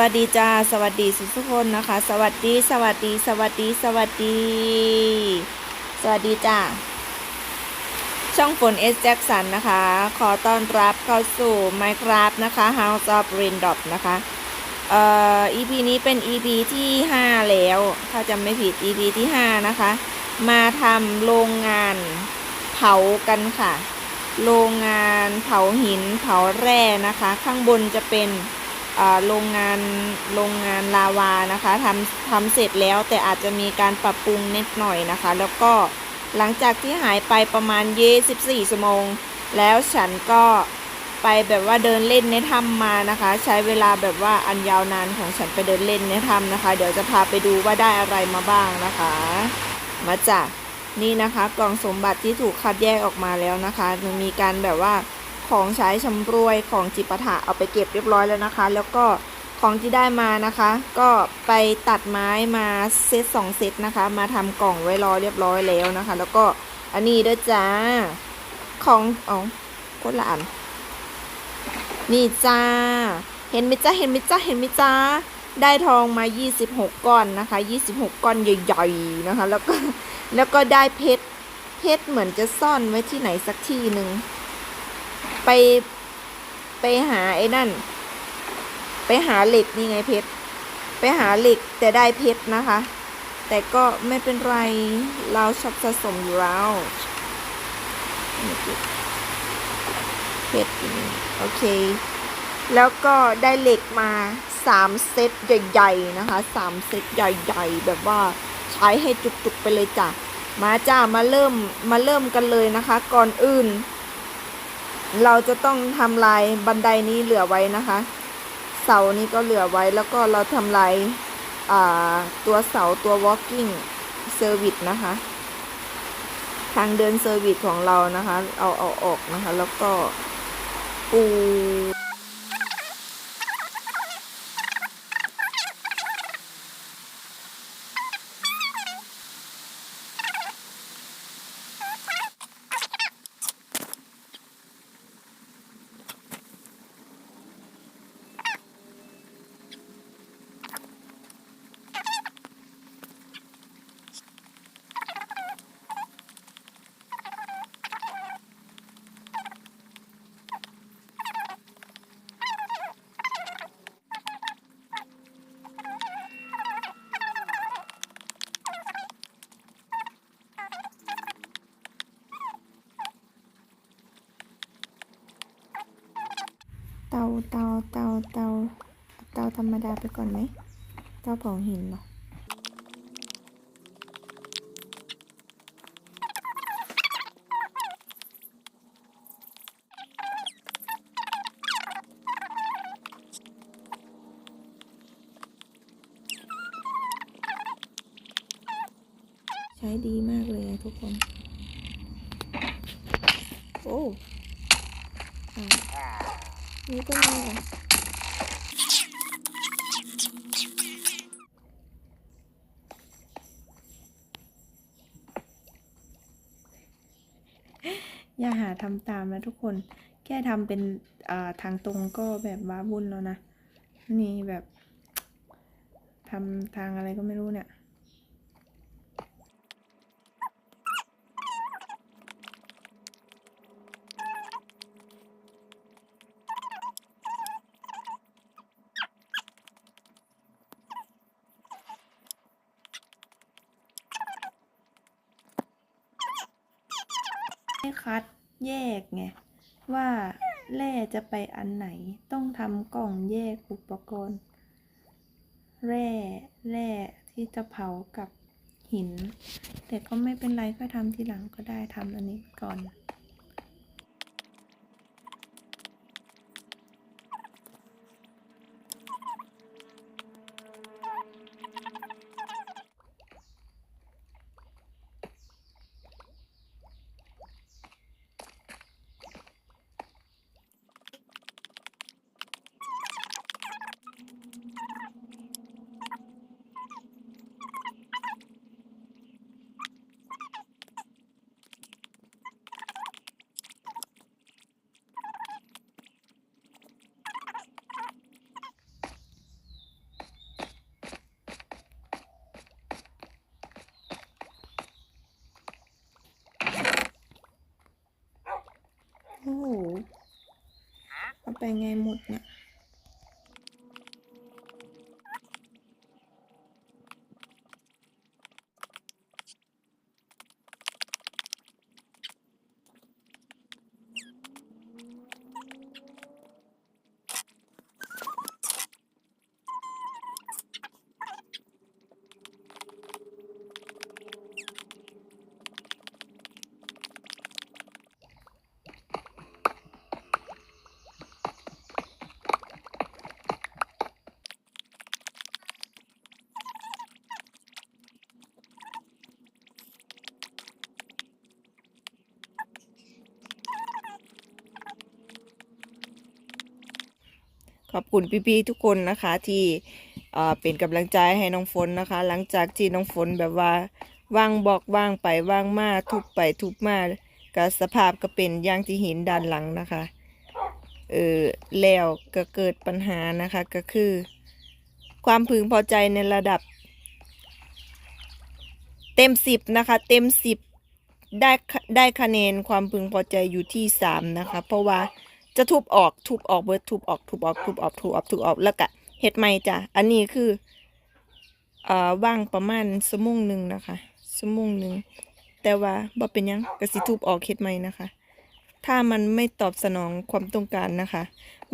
วัสดีจ้าสวัสดีสุทุกคนนะคะ สวัสดีสวัสดีสวัสดีสวัสดี สวัสดีจ้าช่องฝนเอสแจ็คสันนะคะ ขอต้อนรับเข้าสู่ Minecraft นะคะ House of Raindrop นะคะเอ่อ EP นี้เป็น EP ที่ 5 แล้ว ถ้าจำไม่ผิด EP ที่ 5 นะคะ มาทำโรงงานเผากันค่ะ โรงงานเผาหินเผาแร่นะคะ ข้างบนจะเป็น โรงงานโรงงานลาวานะคะทำทำเสร็จแล้วแต่อาจจะมีการปรับปรุงนิดหน่อยนะคะ แล้วก็หลังจากที่หายไปประมาณ24ชั่วโมง แล้วฉันก็ไปแบบว่าเดินเล่นในถ้ำมานะคะ ใช้เวลาแบบว่าอันยาวนานของฉันไปเดินเล่นในถ้ำนะคะ เดี๋ยวจะพาไปดูว่าได้อะไรมาบ้างนะคะ มาจากนี่นะคะกล่องสมบัติที่ถูกคัดแยกออกมาแล้วนะคะมันมีการแบบว่า ของใช้ชำรวยของจิปาถะเอาไปเก็บเรียบร้อยแล้วนะคะ แล้วก็ของที่ได้มานะคะ ก็ไปตัดไม้มาเซตสองเซตนะคะ มาทำกล่องไว้รอเรียบร้อยแล้วนะคะ แล้วก็อันนี้ด้วยจ้าของอ๋อคนละอันนี่จ้า เห็นไหมจ้าเห็นไหมจ้าเห็นไหมจ้าได้ทองมา 26 ก้อนนะคะ 26 ก้อนใหญ่ๆนะคะ แล้วก็แล้วก็ได้เพชรเพชรเหมือนจะซ่อนไว้ที่ไหนสักที่หนึ่ง ไปไปหาไอ้นั่น ไปหาเหล็กนี่ไงเพชร ไปหาเหล็กแต่ได้เพชรนะคะ แต่ก็ไม่เป็นไร เราชอบสะสมอยู่แล้ว เพชรโอเค แล้วก็ได้เหล็กมาสามเซตใหญ่ๆนะคะสามเซตใหญ่ๆ แบบว่าใช้ให้จุกๆไปเลยจ้ะ มาจ้ามาเริ่มมาเริ่มกันเลยนะคะ ก่อนอื่น เราจะต้องทำลายบันไดนี้เหลือไว้นะคะ เสานี้ก็เหลือไว้แล้วก็เราทำลายาตัวเสาตัว walking service นะคะ ทางเดินเซอร์วิสของเรานะคะ เอาเอาออกนะคะ แล้วก็ปู เตา เตาเตาเตาเตาธรรมดาไปก่อนไหมเตาเผาหินเหรอใช้ดีมากเลยทุกคน โอ้อะ นี่ก็มีอย่าหาทำตามนะทุกคน แค่ทำเป็นาทางตรงก็แบบว้าวุ่นแล้วนะ นี่แบบทำทางอะไรก็ไม่รู้เนี่ย ให้ คัดแยกไงว่าแร่จะไปอันไหน ต้องทำกล่องแยกอุปกรณ์ แร่แร่ที่จะเผากับหิน แต่ก็ไม่เป็นไรค่อยทำทีหลังก็ได้ทำอันนี้ก่อน ไปไขอบคุณพี่ๆทุกคนนะคะที่เป็นกำลังใจให้น้องฝนนะคะ หลังจากที่น้องฝนแบบว่าว่างบอกว่างไปว่างมาทุบไปทุบมาก็สภาพก็เป็นอย่างที่เห็นด้านหลังนะคะเออแล้วก็เกิดปัญหานะคะก็คือ ความพึงพอใจในระดับ เต็มสิบนะคะ เต็มสิบได้ได้คะแนนความพึงพอใจอยู่ที่สามนะคะ เพราะว่า จะทุบออกทุบออกเบิดทุบออกทุบออกทุบออกทุบออกทุบออกแล้วก็เฮ็ดใหม่จ้ะอันนี้คือเอ่อว่างประมาณชั่วโมงหนึ่งนะคะชั่วโมงหนึ่งแต่ว่าบ่เป็นยังก็สิทุบออกเฮ็ดใหม่นะคะ ถ้ามันไม่ตอบสนองความต้องการนะคะ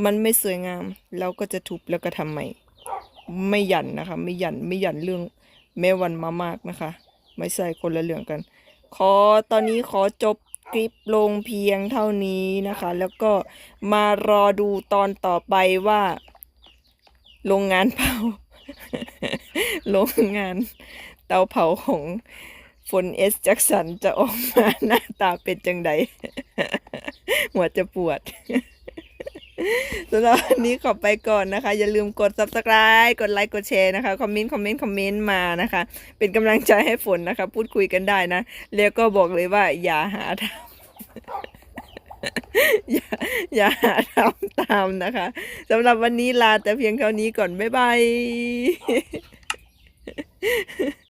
มันไม่สวยงามเราก็จะทุบแล้วก็ทำใหม่ ไม่หยันนะคะ ไม่หยันไม่หยันเรื่องแม่วันมามากนะคะ ไม่ใช่คนละเรื่องกัน ขอตอนนี้ขอจบ คลิปลงเพียงเท่านี้นะคะ แล้วก็มารอดูตอนต่อไปว่า โรงงานเผา โรงงานเตาเผาของฝนเอสแจ็คสันจะออกมาหน้าตาเป็นจังไดหัวจะปวด สำหรับวันนี้ขอไปก่อนนะคะ อย่าลืมกด subscribe กดไลค์กดแชร์นะคะคอมเมนต์คอมเมนต์คอมเมนต์มานะคะ เป็นกำลังใจให้ฝนนะคะ พูดคุยกันได้นะ แล้วก็บอกเลยว่า อย่าหาทำอย่าอย่าหาทำตามนะคะสำหรับวันนี้ลาแต่เพียงเท่านี้ก่อน บ๊ายบาย